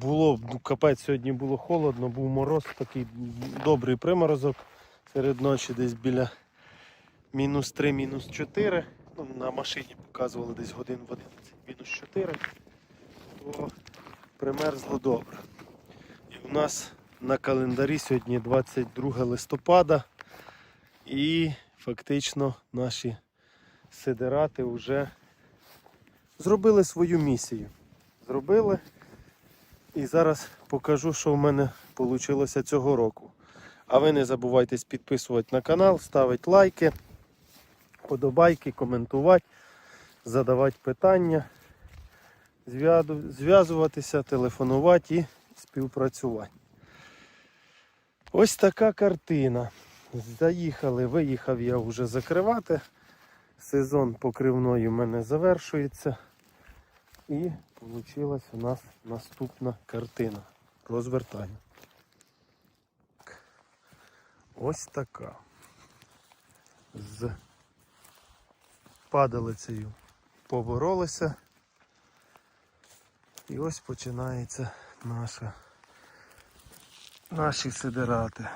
було ну, капець, сьогодні було холодно, був мороз, такий добрий приморозок серед ночі, десь біля мінус 3, мінус 4. Ну, на машині показували десь годин в 11, мінус 4. То примерзло добре. І у нас на календарі сьогодні 22 листопада. І фактично наші сидерати вже зробили свою місію. Зробили. І зараз покажу, що в мене вийшло цього року. А ви не забувайте підписувати на канал, ставити лайки, подобайки, коментувати, задавати питання, зв'язуватися, телефонувати і співпрацювати. Ось така картина. Заїхали, виїхав я вже закривати. Сезон покривної в мене завершується. І вийшла у нас наступна картина. Розвертаю. Ось така. З падалицею поборолися. І ось починається наша, наші сидирати.